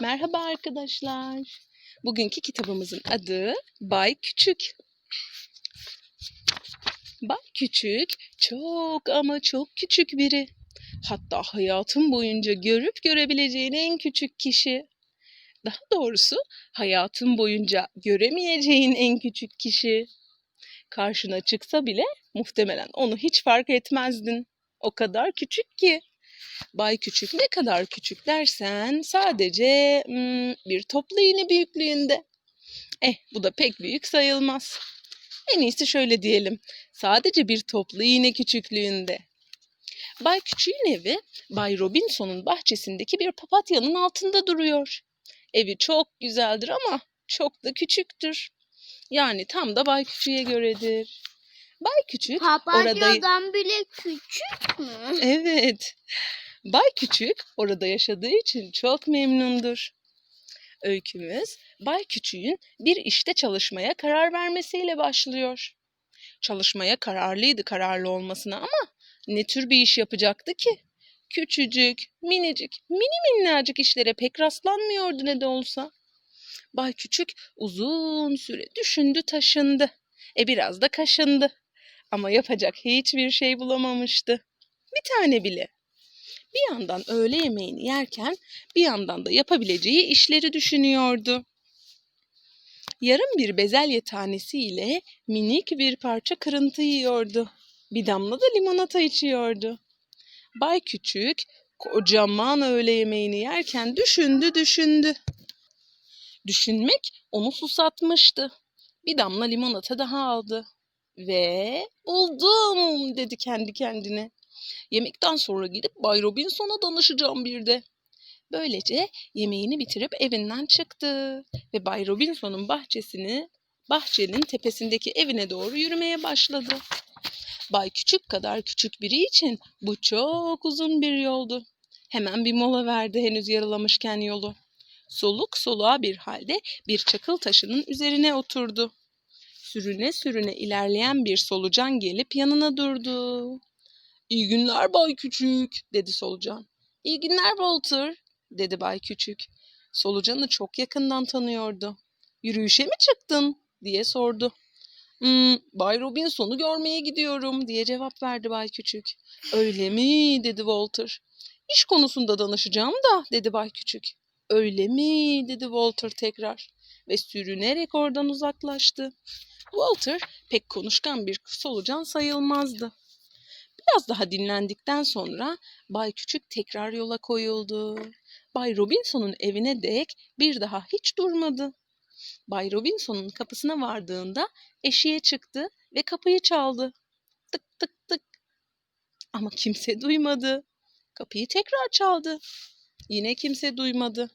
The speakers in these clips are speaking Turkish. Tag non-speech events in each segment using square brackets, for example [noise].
Merhaba arkadaşlar. Bugünkü kitabımızın adı Bay Küçük. Bay Küçük çok ama çok küçük biri. Hatta hayatın boyunca görüp görebileceğin en küçük kişi. Daha doğrusu hayatın boyunca göremeyeceğin en küçük kişi. Karşına çıksa bile muhtemelen onu hiç fark etmezdin. O kadar küçük ki. Bay Küçük ne kadar küçük dersen sadece hmm, bir toplu iğne büyüklüğünde. Eh bu da pek büyük sayılmaz. En iyisi şöyle diyelim. Sadece bir toplu iğne küçüklüğünde. Bay Küçük'ün evi Bay Robinson'un bahçesindeki bir papatyanın altında duruyor. Evi çok güzeldir ama çok da küçüktür. Yani tam da Bay Küçük'e göredir. Bay Küçük orada... Papatyadan bile küçük mü? Evet. Bay Küçük orada yaşadığı için çok memnundur. Öykümüz Bay Küçük'ün bir işte çalışmaya karar vermesiyle başlıyor. Çalışmaya kararlıydı kararlı olmasına ama ne tür bir iş yapacaktı ki? Küçücük, minicik, mini minnacık işlere pek rastlanmıyordu ne de olsa. Bay Küçük uzun süre düşündü taşındı. E biraz da kaşındı. Ama yapacak hiçbir şey bulamamıştı. Bir tane bile. Bir yandan öğle yemeğini yerken bir yandan da yapabileceği işleri düşünüyordu. Yarım bir bezelye tanesiyle minik bir parça kırıntı yiyordu. Bir damla da limonata içiyordu. Bay Küçük kocaman öğle yemeğini yerken düşündü düşündü. Düşünmek onu susatmıştı. Bir damla limonata daha aldı. Ve buldum dedi kendi kendine. Yemekten sonra gidip Bay Robinson'a danışacağım bir de. Böylece yemeğini bitirip evinden çıktı ve Bay Robinson'un bahçesini bahçenin tepesindeki evine doğru yürümeye başladı. Bay Küçük kadar küçük biri için bu çok uzun bir yoldu. Hemen bir mola verdi henüz yarılamışken yolu. Soluk soluğa bir halde bir çakıl taşının üzerine oturdu. Sürüne sürüne ilerleyen bir solucan gelip yanına durdu. İyi günler Bay Küçük, dedi solucan. İyi günler Walter, dedi Bay Küçük. Solucanı çok yakından tanıyordu. Yürüyüşe mi çıktın, diye sordu. Hmm, Bay Robinson'u görmeye gidiyorum, diye cevap verdi Bay Küçük. Öyle mi, dedi Walter. İş konusunda danışacağım da, dedi Bay Küçük. Öyle mi, dedi Walter tekrar ve sürünerek oradan uzaklaştı. Walter pek konuşkan bir solucan sayılmazdı. Biraz daha dinlendikten sonra Bay Küçük tekrar yola koyuldu. Bay Robinson'un evine dek bir daha hiç durmadı. Bay Robinson'un kapısına vardığında eşiğe çıktı ve kapıyı çaldı. Tık tık tık. Ama kimse duymadı. Kapıyı tekrar çaldı. Yine kimse duymadı.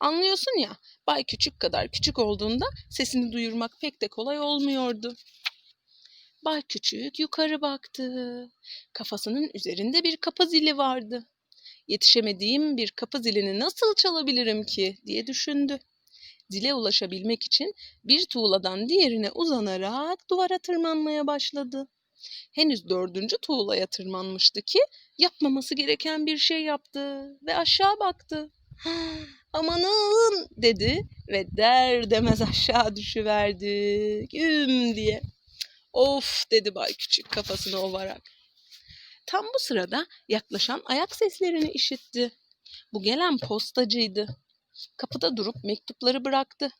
Anlıyorsun ya, Bay Küçük kadar küçük olduğunda sesini duyurmak pek de kolay olmuyordu. Bay Küçük yukarı baktı. Kafasının üzerinde bir kapı zili vardı. Yetişemediğim bir kapı zilini nasıl çalabilirim ki diye düşündü. Zile ulaşabilmek için bir tuğladan diğerine uzanarak duvara tırmanmaya başladı. Henüz dördüncü tuğlaya tırmanmıştı ki yapmaması gereken bir şey yaptı ve aşağı baktı. [gasps] Amanın dedi ve der demez aşağı düşüverdi güm diye. Of dedi Bay Küçük kafasını ovarak. Tam bu sırada yaklaşan ayak seslerini işitti. Bu gelen postacıydı. Kapıda durup mektupları bıraktı.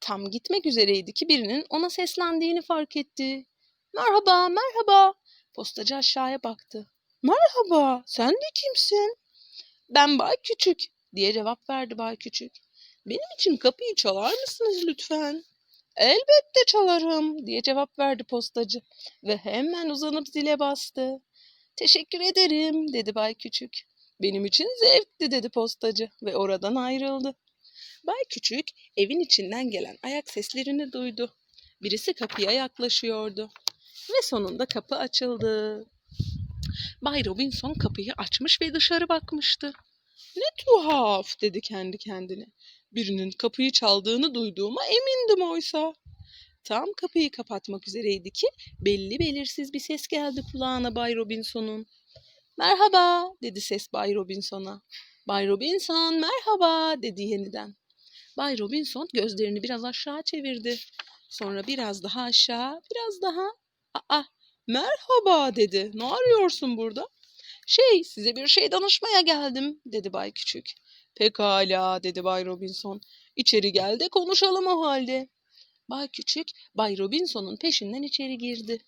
Tam gitmek üzereydi ki birinin ona seslendiğini fark etti. Merhaba, merhaba. Postacı aşağıya baktı. Merhaba, sen de kimsin? Ben Bay Küçük diye cevap verdi Bay Küçük. Benim için kapıyı çalar mısınız lütfen? Elbette çalarım diye cevap verdi postacı ve hemen uzanıp zile bastı. Teşekkür ederim dedi Bay Küçük. Benim için zevkti dedi postacı ve oradan ayrıldı. Bay Küçük evin içinden gelen ayak seslerini duydu. Birisi kapıya yaklaşıyordu ve sonunda kapı açıldı. Bay Robinson kapıyı açmış ve dışarı bakmıştı. Ne tuhaf dedi kendi kendine. Birinin kapıyı çaldığını duyduğuma emindim oysa. Tam kapıyı kapatmak üzereydi ki belli belirsiz bir ses geldi kulağına Bay Robinson'un. Merhaba dedi ses Bay Robinson'a. Bay Robinson merhaba dedi yeniden. Bay Robinson gözlerini biraz aşağı çevirdi. Sonra biraz daha aşağı, biraz daha. Aa, merhaba dedi. Ne arıyorsun burada? Şey, size bir şey danışmaya geldim dedi Bay Küçük. Pekala dedi Bay Robinson. İçeri gel de konuşalım o halde. Bay Küçük, Bay Robinson'un peşinden içeri girdi.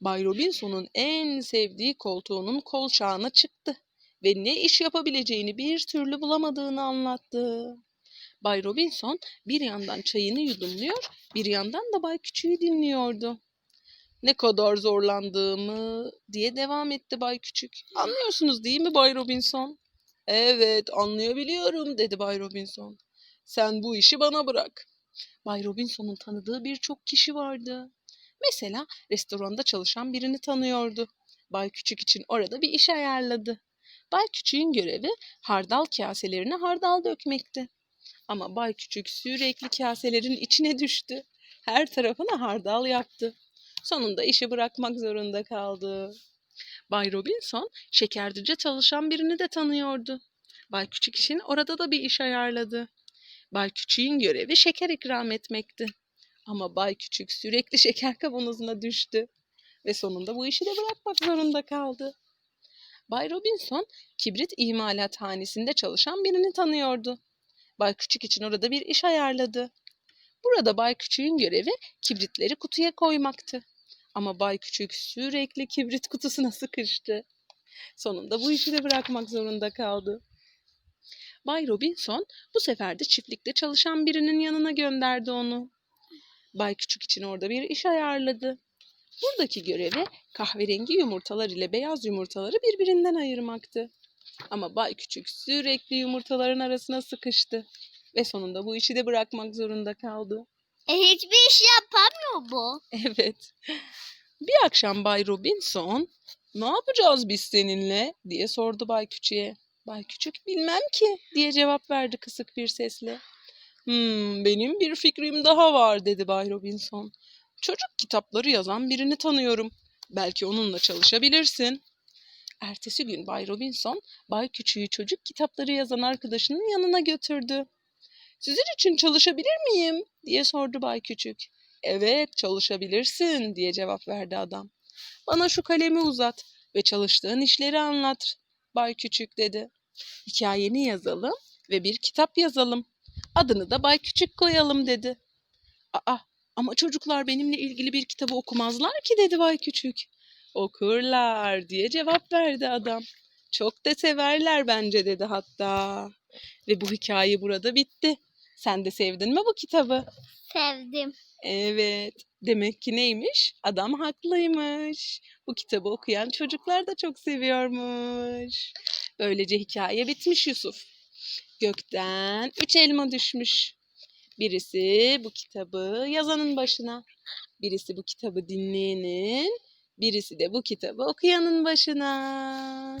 Bay Robinson'un en sevdiği koltuğunun kolçağına çıktı ve ne iş yapabileceğini bir türlü bulamadığını anlattı. Bay Robinson bir yandan çayını yudumluyor, bir yandan da Bay Küçük'ü dinliyordu. Ne kadar zorlandığımı diye devam etti Bay Küçük. Anlıyorsunuz değil mi Bay Robinson? Evet, anlayabiliyorum dedi Bay Robinson. Sen bu işi bana bırak. Bay Robinson'un tanıdığı birçok kişi vardı. Mesela restoranda çalışan birini tanıyordu. Bay Küçük için orada bir iş ayarladı. Bay Küçük'ün görevi hardal kaselerine hardal dökmekti. Ama Bay Küçük sürekli kaselerin içine düştü. Her tarafına hardal yaptı. Sonunda işi bırakmak zorunda kaldı. Bay Robinson şekercice çalışan birini de tanıyordu. Bay Küçük için orada da bir iş ayarladı. Bay Küçük'ün görevi şeker ikram etmekti. Ama Bay Küçük sürekli [laughs] şeker kavanozuna düştü ve sonunda bu işi de bırakmak zorunda kaldı. Bay Robinson kibrit imalathanesinde çalışan birini tanıyordu. Bay Küçük için orada bir iş ayarladı. Burada Bay Küçük'ün görevi kibritleri kutuya koymaktı. Ama Bay Küçük sürekli kibrit kutusuna [laughs] sıkıştı. Sonunda bu işi de bırakmak zorunda kaldı. Bay Robinson bu sefer de çiftlikte çalışan birinin yanına gönderdi onu. Bay Küçük için orada bir iş ayarladı. Buradaki görevi kahverengi yumurtalar ile beyaz yumurtaları birbirinden ayırmaktı. Ama Bay Küçük sürekli yumurtaların arasına sıkıştı ve sonunda bu işi de bırakmak zorunda kaldı. E, hiçbir iş yapamıyor bu. [laughs] Evet. Bir akşam Bay Robinson, "Ne yapacağız biz seninle?" diye sordu Bay Küçük'e. Bay Küçük, "Bilmem ki." diye cevap verdi kısık bir sesle. "Hmm, benim bir fikrim daha var." dedi Bay Robinson. "Çocuk kitapları yazan birini tanıyorum. Belki onunla çalışabilirsin." Ertesi gün Bay Robinson, Bay Küçük'ü çocuk kitapları yazan arkadaşının yanına götürdü. "Sizin için çalışabilir miyim?" diye sordu Bay Küçük. Evet, çalışabilirsin diye cevap verdi adam. Bana şu kalemi uzat ve çalıştığın işleri anlat. Bay Küçük dedi. Hikayeni yazalım ve bir kitap yazalım. Adını da Bay Küçük koyalım dedi. Aa, ama çocuklar benimle ilgili bir kitabı okumazlar ki dedi Bay Küçük. Okurlar diye cevap verdi adam. Çok da severler bence dedi hatta. Ve bu hikaye burada bitti. Sen de sevdin mi bu kitabı? Sevdim. Evet. Demek ki neymiş? Adam haklıymış. Bu kitabı okuyan çocuklar da çok seviyormuş. Böylece hikaye bitmiş Yusuf. Gökten üç elma düşmüş. Birisi bu kitabı yazanın başına. Birisi bu kitabı dinleyenin. Birisi de bu kitabı okuyanın başına.